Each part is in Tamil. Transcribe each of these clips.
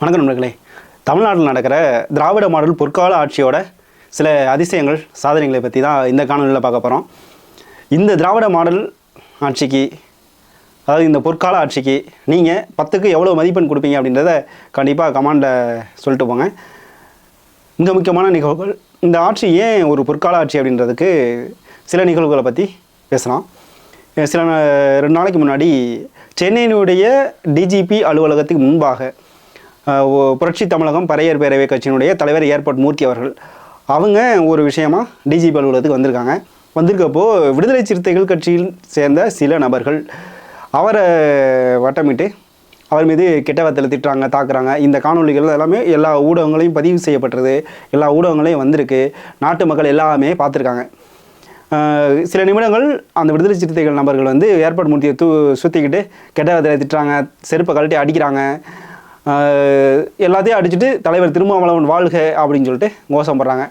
வணக்கம் நண்பர்களே. தமிழ்நாட்டில் நடக்கிற திராவிட மாடல் பொற்கால ஆட்சியோட சில அதிசயங்கள் சாதனைகளை பற்றி தான் இந்த காணொலியில் பார்க்க போகிறோம் இந்த திராவிட மாடல் ஆட்சிக்கு அதாவது இந்த பொற்கால ஆட்சிக்கு நீங்கள் பத்துக்கு எவ்வளோ மதிப்பெண் கொடுப்பீங்க அப்படின்றத கண்டிப்பாக கமாண்டில் சொல்லிட்டு போங்க. மிக முக்கியமான நிகழ்வுகள் இந்த ஆட்சி ஏன் ஒரு பொற்கால ஆட்சி அப்படின்றதுக்கு சில நிகழ்வுகளை பற்றி பேசலாம். சில நா- ரெண்டு நாளைக்கு முன்னாடி சென்னையினுடைய டிஜிபி அலுவலகத்துக்கு முன்பாக புரட்சி தமிழகம் பறையர் பேரவை கட்சியினுடைய தலைவர் ஏர்போர்ட் மூர்த்தி அவர்கள். அவங்க ஒரு விஷயமா டிஜிபி அலுவலகத்துக்கு வந்திருக்காங்க. வந்திருக்கப்போ விடுதலை சிறுத்தைகள் கட்சியில் சேர்ந்த சில நபர்கள் அவரை வட்டமிட்டு அவர் மீது கெட்ட வார்த்தையில் திட்டுறாங்க தாக்குறாங்க. இந்த காணொளிகள் எல்லாமே எல்லா ஊடகங்களையும் பதிவு செய்யப்பட்டது. எல்லா ஊடகங்களையும் வந்திருக்கு. நாட்டு மக்கள் எல்லாமே பார்த்துருக்காங்க. சில நிமிடங்கள் அந்த விடுதலை சிறுத்தைகள் நபர்கள் வந்து ஏற்பாடு மூர்த்தியை தூ சுற்றிக்கிட்டு கெட்ட வார்த்தையில் திட்டுறாங்க செருப்பை கழட்டி அடிக்கிறாங்க. எல்லாத்தையும் அடிச்சுட்டு தலைவர் திருமாவளவன் வாழ்க அப்படின்னு சொல்லிட்டு கோஷம் போடுறாங்க.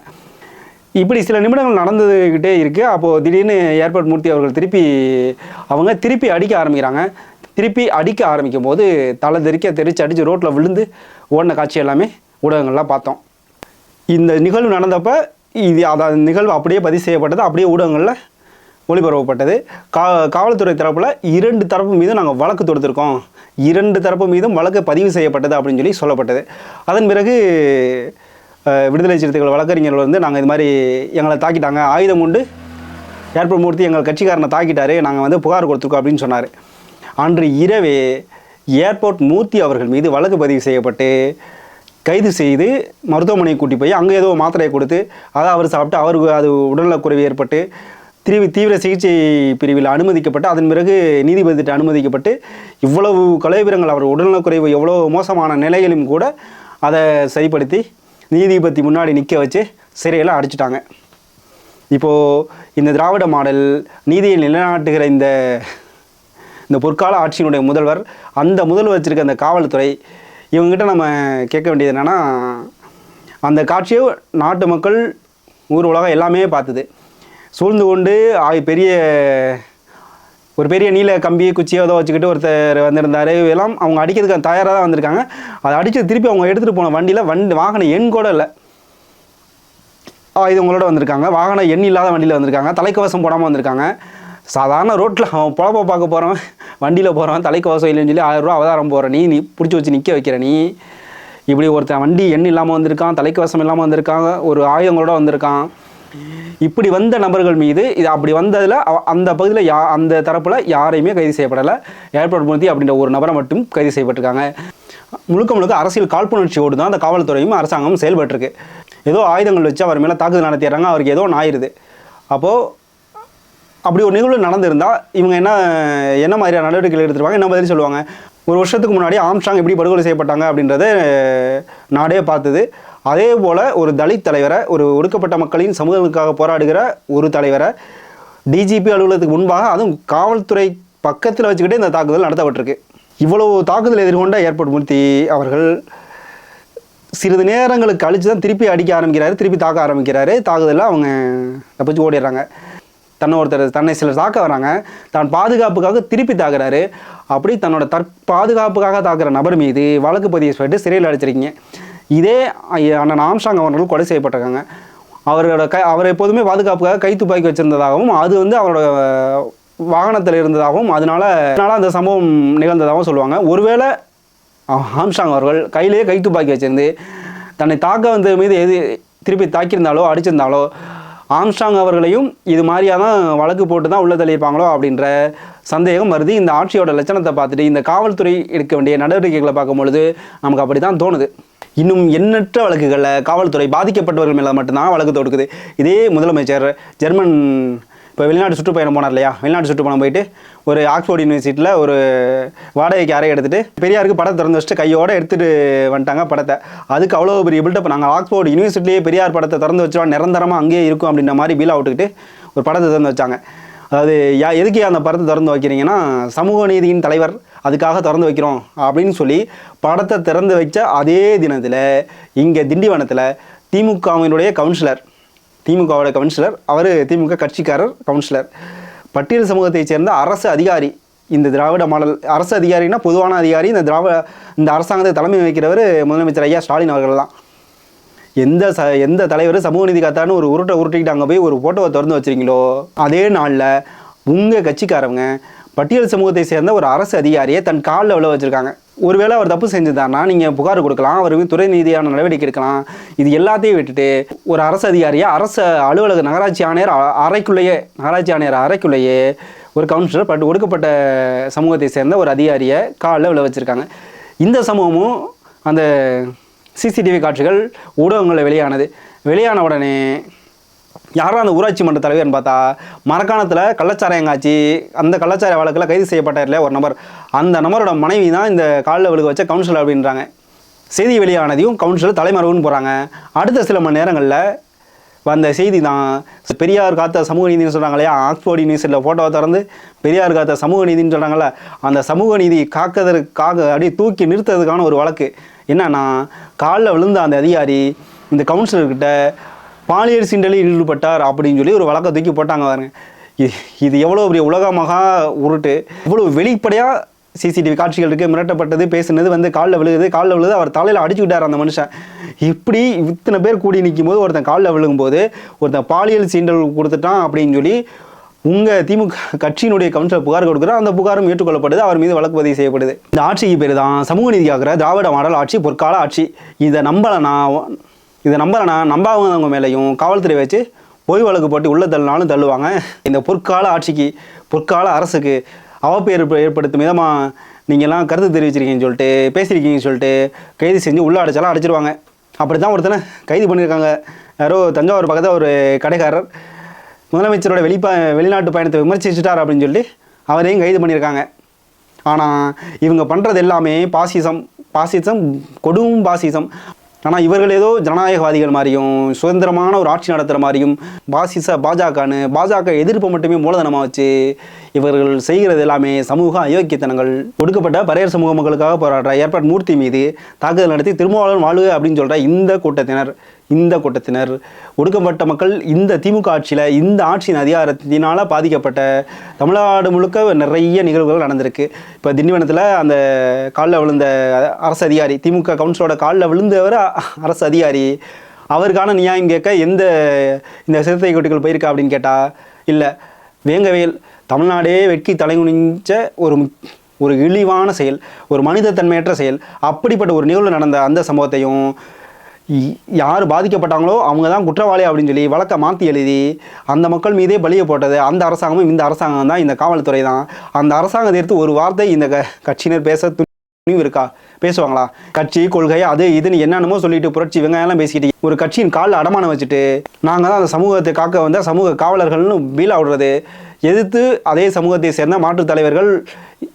இப்படி சில நிமிடங்கள் நடந்துக்கிட்டே இருக்குது அப்போது திடீர்னு ஏர்போர்ட் மூர்த்தி அவர்கள் திருப்பி அவங்க திருப்பி அடிக்க ஆரம்பிக்கிறாங்க. திருப்பி அடிக்க ஆரம்பிக்கும் போது தலை தெறிக்க தெரிச்சு அடித்து ரோட்டில் விழுந்து ஓடின காட்சி எல்லாமே ஊடகங்கள்லாம் பார்த்தோம். இந்த நிகழ்வு நடந்தப்போ இது அதாவது நிகழ்வு அப்படியே பதிவு செய்யப்பட்டது. அப்படியே ஊடகங்களில் ஒளிபரப்பப்பட்டது. கா காவல்துறை தரப்பில் இரண்டு தரப்பு மீதும் நாங்கள் வழக்கு தொடுத்திருக்கோம். இரண்டு தரப்பு மீதும் வழக்கு பதிவு செய்யப்பட்டது அப்படின்னு சொல்லி சொல்லப்பட்டது. அதன் பிறகு விடுதலை சிறுத்தைகள் வழக்கறிஞர்கள் வந்து நாங்கள் இது மாதிரி எங்களை தாக்கிட்டாங்க. ஆயுதம் உண்டு. ஏர்போர்ட் மூர்த்தி எங்கள் கட்சிக்காரனை தாக்கிட்டாரு. நாங்கள் வந்து புகார் கொடுத்துருக்கோம் அப்படின்னு சொன்னார். அன்று இரவே ஏர்போர்ட் மூர்த்தி அவர்கள் மீது வழக்கு பதிவு செய்யப்பட்டு கைது செய்து மருத்துவமனைக்கு கூட்டி போய் அங்கே ஏதோ மாத்திரையை கொடுத்து அதை அவர் சாப்பிட்டு அவருக்கு அது உடல்நலக்குறைவு ஏற்பட்டு திரும்பி தீவிர சிகிச்சை பிரிவில் அனுமதிக்கப்பட்டு அதன் பிறகு நீதிபதிட்டு அனுமதிக்கப்பட்டு இவ்வளவு கலைவீரங்கள் அவர் உடல்நலக்குறைவு எவ்வளோ மோசமான நிலையிலும் கூட அதை சரிப்படுத்தி நீதிபதி முன்னாடி நிற்க வச்சு சிறையில் அடிச்சிட்டாங்க. இப்போது இந்த திராவிட மாடல் நீதியை நிலைநாட்டுகிற இந்த இந்த பொற்கால ஆட்சியினுடைய முதல்வர் அந்த முதல்வர் வச்சிருக்க அந்த காவல்துறை இவங்ககிட்ட நம்ம கேட்க வேண்டியது என்னென்னா அந்த காட்சியை நாட்டு மக்கள் ஊர் உலகம் எல்லாமே பார்த்தது. சூழ்ந்து கொண்டு பெரிய ஒரு பெரிய நீல கம்பி குச்சியோ ஏதோ வச்சுக்கிட்டு ஒருத்தர் வந்திருந்தார். எல்லாம் அவங்க அடிக்கிறதுக்கு தயாராக தான் வந்திருக்காங்க. அதை அடித்து திருப்பி அவங்க எடுத்துகிட்டு போன வண்டியில் வண்டி வாகன எண் கூட இல்லை. ஆயுதங்களோட வந்திருக்காங்க. வாகன எண் இல்லாத வண்டியில் வந்திருக்காங்க. தலைக்கவசம் போடாமல் வந்திருக்காங்க. சாதாரண ரோட்டில் அவன் புழப்ப பார்க்க போகிறவன் வண்டியில் போகிறவன் தலைக்கவசம் இல்லைன்னு சொல்லி ஆயிரம் ரூபா அவதாரம் போகிற நீ நீ பிடிச்சி வச்சு நிற்க வைக்கிற நீ. இப்படி ஒருத்தன் வண்டி எண் இல்லாமல் வந்திருக்கான் தலைக்கவசம் இல்லாமல் வந்திருக்காங்க. ஒரு ஆயுதங்களோட வந்திருக்கான். இப்படி வந்த நபர்கள் மீது இது அப்படி வந்ததில் அந்த பகுதியில் யா அந்த தரப்பில் யாரையுமே கைது செய்யப்படலை. ஏர்போர்ட் மூர்த்தி அப்படின்ற ஒரு நபரை மட்டும் கைது செய்யப்பட்டிருக்காங்க. முழுக்க முழுக்க அரசியல் காழ்ப்புணர்ச்சியோடு தான் அந்த காவல்துறையும் அரசாங்கமும் செயல்பட்டுருக்கு. ஏதோ ஆயுதங்கள் வச்சு அவர் மேலே தாக்குதல் நடத்திடுறாங்க அவருக்கு ஏதோ ஒன்று ஆயிடுது அப்போது அப்படி ஒரு நிகழ்வு நடந்திருந்தால் இவங்க என்ன என்ன மாதிரியான நடவடிக்கைகள் எடுத்துருவாங்க என்ன பதில் சொல்லுவாங்க? ஒரு வருஷத்துக்கு முன்னாடி ஆம்ஸ்டாங் எப்படி படுகொலை செய்யப்பட்டாங்க அப்படின்றத நாடே பார்த்தது. அதே போல் ஒரு தலித் தலைவரை ஒரு ஒடுக்கப்பட்ட மக்களின் சமூகத்துக்காக போராடுகிற ஒரு தலைவரை டிஜிபி அலுவலகத்துக்கு முன்பாக அதுவும் காவல்துறை பக்கத்தில் வச்சுக்கிட்டே இந்த தாக்குதல் நடத்தப்பட்டிருக்கு. இவ்வளவு தாக்குதல் எதிர்கொண்ட ஏர்போர்ட் மூர்த்தி அவர்கள் சிறிது நேரங்களுக்கு கழிச்சு தான் திருப்பி அடிக்க ஆரம்பிக்கிறாரு திருப்பி தாக்க ஆரம்பிக்கிறாரு. தாக்குதலில் அவங்க தப்பிச்சு ஓடிடுறாங்க. தன்னை ஒருத்தர் தன்னை சிலர் தாக்க வராங்க. தான் பாதுகாப்புக்காக திருப்பி தாக்குறாரு. அப்படி தன்னோட தற் பாதுகாப்புக்காக தாக்குற நபர் மீது வழக்கு பதிவு சொல்லிட்டு சிறையில் அடிச்சிருக்கீங்க. இதே அண்ணன் ஆம்ஸ்டாங் அவர்கள் கொலை செய்யப்பட்டிருக்காங்க. அவரோட க அவர் எப்போதுமே பாதுகாப்புக்காக கை துப்பாக்கி வச்சிருந்ததாகவும் அது வந்து அவரோட வாகனத்தில் இருந்ததாகவும் அதனால அதனால அந்த சம்பவம் நிகழ்ந்ததாகவும் சொல்லுவாங்க. ஒருவேளை ஆம்ஸ்டாங் அவர்கள் கையிலேயே கை துப்பாக்கி வச்சிருந்து தன்னை தாக்க வந்த மீது எது திருப்பி தாக்கியிருந்தாலோ அடிச்சிருந்தாலோ ஆம்ஸ்டாங் அவர்களையும் இது மாதிரியாக தான் வழக்கு போட்டு தான் உள்ள தள்ளியிருப்பாங்களோ அப்படின்ற சந்தேகம் வருது. இந்த ஆட்சியோட லட்சணத்தை பார்த்துட்டு இந்த காவல்துறை எடுக்க வேண்டிய நடவடிக்கைகளை பார்க்கும் பொழுது நமக்கு அப்படி தான் தோணுது. இன்னும் எண்ணற்ற வழக்குகளில் காவல்துறை பாதிக்கப்பட்டவர்கள் மேலே மட்டும்தான் வழக்கு தொடுக்குது. இதே முதலமைச்சர் ஜெர்மன் இப்போ வெளிநாட்டு சுற்றுப்பயணம் போனார் இல்லையா? வெளிநாட்டு சுற்றுப்பயணம் போயிட்டு ஒரு ஆக்ஸ்போர்ட் யூனிவர்சிட்டியில் ஒரு வாடகைக்கு அறை எடுத்துகிட்டு பெரியாருக்கு படத்தை திறந்து வச்சுட்டு கையோடு எடுத்துகிட்டு வந்துட்டாங்க படத்தை. அதுக்கு அவ்வளோ பெரிய பில்டப் நாங்கள் ஆக்ஸ்போர்ட் யூனிவர்சிட்டிலேயே பெரியார் படத்தை திறந்து வச்சோம் நிரந்தரமாக அங்கேயே இருக்கும் அப்படின்ற மாதிரி பீலா விட்டுக்கிட்டு ஒரு படத்தை திறந்து வச்சாங்க. அதாவது யா எதுக்கு அந்த படத்தை திறந்து வைக்கிறீங்கன்னா சமூக நீதியின் தலைவர் அதுக்காக திறந்து வைக்கிறோம் அப்படின்னு சொல்லி படத்தை திறந்து வைச்ச அதே தினத்தில் இங்கே திண்டிவனத்தில் திமுகவினுடைய கவுன்சிலர் திமுகவோட கவுன்சிலர் அவர் திமுக கட்சிக்காரர் கவுன்சிலர். பட்டியல் சமூகத்தைச் சேர்ந்த அரசு அதிகாரி இந்த திராவிட மாடல் அரசு அதிகாரினா பொதுவான அதிகாரி இந்த திராவிட இந்த அரசாங்கத்தை தலைமை வைக்கிறவர் முதலமைச்சர் ஐயா ஸ்டாலின் அவர்கள் தான் எந்த ச எந்த தலைவர் சமூக நீதி காத்தான்னு ஒரு உருட்டை உருட்டிக்கிட்டு அங்கே போய் ஒரு ஃபோட்டோவை திறந்து வச்சிருக்கீங்களோ அதே நாளில் உங்கள் கட்சிக்காரவங்க பட்டியல் சமூகத்தை சேர்ந்த ஒரு அரசு அதிகாரியை தன் காலில் விழ வச்சுருக்காங்க. ஒருவேளை அவர் தப்பு செஞ்சுதான்னா நீங்கள் புகார் கொடுக்கலாம் அவருக்கு துறை நீதியான நடவடிக்கை எடுக்கலாம். இது எல்லாத்தையும் விட்டுட்டு ஒரு அரசு அதிகாரியை அரசு அலுவலக நகராட்சி ஆணையர் அறைக்குள்ளேயே நகராட்சி ஆணையர் அறைக்குள்ளேயே ஒரு கவுன்சிலர் பட் ஒடுக்கப்பட்ட சமூகத்தை சேர்ந்த ஒரு அதிகாரியை காலில் விழ வச்சுருக்காங்க. இந்த சமூகமும் அந்த சிசிடிவி காட்சிகள் ஊடகங்களில் வெளியானது. வெளியான உடனே யாரும் அந்த ஊராட்சி மன்ற தலைவர்னு பார்த்தா மரக்காணத்தில் கள்ளச்சாராயம் காய்ச்சி அந்த கள்ளச்சாராய வழக்கில் கைது செய்யப்பட்டார் இல்லையா ஒரு நபர். அந்த நபரோட மனைவி தான் இந்த காலில் விழுக வச்ச கவுன்சிலர் அப்படின்றாங்க. செய்தி வெளியானதையும் கவுன்சிலர் தலைமறைவுன்னு போகிறாங்க அடுத்த சில மணி நேரங்களில் வந்த செய்தி தான் பெரியார் காத்த சமூக நீதினு சொல்கிறாங்க இல்லையா ஆக்ஸ்போர்ட் யூனிவர்சிட்டியில் ஃபோட்டோவை திறந்து பெரியார் காத்த சமூக நீதினு சொல்கிறாங்கல்ல அந்த சமூக நீதி காக்கதற்காக அப்படியே தூக்கி நிறுத்துறதுக்கான ஒரு வழக்கு. என்னன்னா காலில் விழுந்த அந்த அதிகாரி இந்த கவுன்சிலர்கிட்ட பாலியல் சீண்டலில் ஈடுபட்டார் அப்படின்னு சொல்லி ஒரு வழக்கை தூக்கி போட்டாங்க பாருங்க. இது எவ்வளோ பெரிய உலக மகா உருட்டு. இவ்வளோ வெளிப்படையாக சிசிடிவி காட்சிகள் இருக்குது மிரட்டப்பட்டது பேசுனது வந்து காலில் விழுகுது காலில் விழுது அவர் தலையில் அடிச்சு விட்டார் அந்த மனுஷன். இப்படி இத்தனை பேர் கூடி நிற்கும் போது ஒருத்தன் காலில் விழுகும்போது ஒருத்தன் பாலியல் சீண்டல் கொடுத்துட்டான் அப்படின்னு சொல்லி உங்கள் திமுக கட்சியினுடைய கவுன்சிலர் புகார் கொடுக்குறோம் அந்த புகாரும் ஏற்றுக்கொள்ளப்படுது. அவர் மீது வழக்கு பதிவு செய்யப்படுது. இந்த ஆட்சிக்கு பேர் தான் சமூக நீதிக்காகிற திராவிட மாடல் ஆட்சி பொற்கால ஆட்சி. இதை நம்பலைனா இதை நம்பலைனா நம்பாதவங்க மேலேயும் காவல்துறை வச்சு பொய் வழக்கு போட்டு உள்ள தள்ளினாலும் தள்ளுவாங்க. இந்த பொற்கால ஆட்சிக்கு பொற்கால அரசுக்கு அவப்பேர் ஏற்ப- ஏற்படுத்தும் விதமாக நீங்கள்லாம் கருத்து தெரிவிச்சிருக்கீங்கன்னு சொல்லிட்டு பேசியிருக்கீங்கன்னு சொல்லிட்டு கைது செஞ்சு உள்ளே அடைச்சாலும் அடைச்சிருவாங்க. அப்படி தான் ஒருத்தனை கைது பண்ணியிருக்காங்க. யாரோ தஞ்சாவூர் பக்கத்தில் ஒரு கடைக்காரர். முதலமைச்சரோட வெளிப்ப வெளிநாட்டு பயணத்தை விமர்சிச்சிட்டார் அப்படின்னு சொல்லி அவரையும் கைது பண்ணியிருக்காங்க. ஆனால் இவங்க பண்ணுறது எல்லாமே பாசிசம் பாசிசம் கொடும் பாசிசம். ஆனால் இவர்கள் ஏதோ ஜனநாயகவாதிகள் மாதிரியும் சுதந்திரமான ஒரு ஆட்சி நடத்துகிற மாதிரியும் பாசிச பாஜகன்னு பாஜக எதிர்ப்பை மட்டுமே மூலதனமாக வச்சு இவர்கள் செய்கிறது எல்லாமே சமூக அயோக்கியத்தனங்கள். ஒடுக்கப்பட்ட பரையர் சமூக மக்களுக்காக போராடுற ஏற்பாடு மூர்த்தி மீது தாக்குதல் நடத்தி திருமாவளவன் வாழ்வு அப்படின்னு சொல்கிற இந்த கூட்டத்தினர். இந்த கூட்டத்தினர் ஒடுக்கப்பட்ட மக்கள் இந்த திமுக ஆட்சியில் இந்த ஆட்சியின் அதிகாரத்தினால் பாதிக்கப்பட்ட தமிழ்நாடு முழுக்க நிறைய நிகழ்வுகள் நடந்திருக்கு. இப்போ திண்டிவனத்தில் அந்த காலில் விழுந்த அரசு அதிகாரி திமுக கவுன்சிலோட காலில் விழுந்தவர் அரசு அதிகாரி. அவருக்கான நியாயம் கேட்க எந்த இந்த சிறுத்தை குட்டிகள் போயிருக்கா அப்படின்னு கேட்டால் இல்லை. வேங்கவேல் தமிழ்நாடே வெட்கி தலைகுனிஞ்ச ஒரு ஒரு இழிவான செயல் ஒரு மனிதத்தன்மையற்ற செயல். அப்படிப்பட்ட ஒரு நிகழ்வு நடந்த அந்த சம்பவத்தையும் யார் பாதிக்கப்பட்டாங்களோ அவங்க தான் குற்றவாளி அப்படின்னு சொல்லி வழக்கை மாற்றி எழுதி அந்த மக்கள் மீதே பலியை போட்டது அந்த அரசாங்கமும் இந்த அரசாங்கம் தான் இந்த காவல்துறை தான். அந்த அரசாங்கத்தை எடுத்து ஒரு வார்த்தை இந்த க கட்சியினர் பேச துணிவு இருக்கா? பேசுவாங்களா? கட்சி கொள்கை அது இதுன்னு என்னென்னமோ சொல்லிட்டு புரட்சி வெங்காயம்லாம் பேசிக்கிட்டு ஒரு கட்சியின் காலில் அடமானம் வச்சுட்டு நாங்கள் தான் அந்த சமூகத்தை காக்க வந்த சமூக காவலர்கள்னு பீலா விடுறது. எதிர்த்து அதே சமூகத்தை சேர்ந்த மாற்றுத் தலைவர்கள்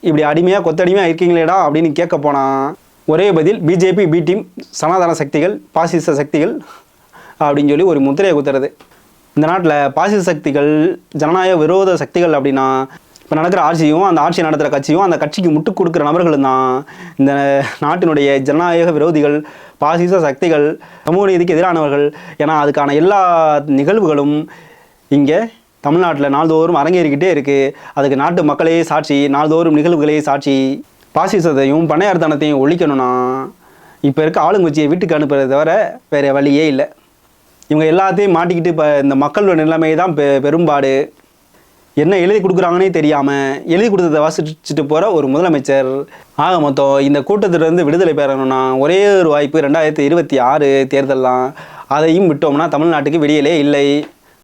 இப்படி அடிமையாக கொத்தடிமையாக இருக்கீங்களேடா அப்படின்னு கேட்க போனால் ஒரே பதில் பிஜேபி பி டீம் சனாதன சக்திகள் பாசிச சக்திகள் அப்படின்னு சொல்லி ஒரு முத்திரையை குத்துறது. இந்த நாட்டில் பாசிச சக்திகள் ஜனநாயக விரோத சக்திகள் அப்படின்னா இப்போ நடக்கிற ஆட்சியும் அந்த ஆட்சி நடத்துகிற கட்சியும் அந்த கட்சிக்கு முட்டு கொடுக்குற நபர்களும் தான் இந்த நாட்டினுடைய ஜனநாயக விரோதிகள் பாசிச சக்திகள் சமூக நீதிக்கு எதிரானவர்கள். ஏன்னா அதுக்கான எல்லா நிகழ்வுகளும் இங்கே தமிழ்நாட்டில் நாள்தோறும் அரங்கேறிக்கிட்டே இருக்குது அதுக்கு நாட்டு மக்களே சாட்சி நாள்தோறும் நிகழ்வுகளே சாட்சி. பாசிசத்தையும் பணையார்த்தனத்தையும் ஒழிக்கணும்னா இப்போ இருக்க ஆளுங்கட்சியை வீட்டுக்கு அனுப்புறதை தவிர வேறு வழியே இல்லை. இவங்க எல்லாத்தையும் மாட்டிக்கிட்டு இப்போ இந்த மக்களோட நிலைமை தான் பெ பெரும்பாடு. என்ன எழுதி கொடுக்குறாங்கன்னே தெரியாமல் எழுதி கொடுத்ததை வாசிச்சுட்டு போகிற ஒரு முதலமைச்சர். ஆக மொத்தம் இந்த கூட்டத்திலிருந்து விடுதலை பெறணும்னா ஒரே ஒரு வாய்ப்பு ரெண்டாயிரத்தி இருபத்தி ஆறு தேர்தல் தான் அதையும் விட்டோம்னா தமிழ்நாட்டுக்கு விடியலே இல்லை.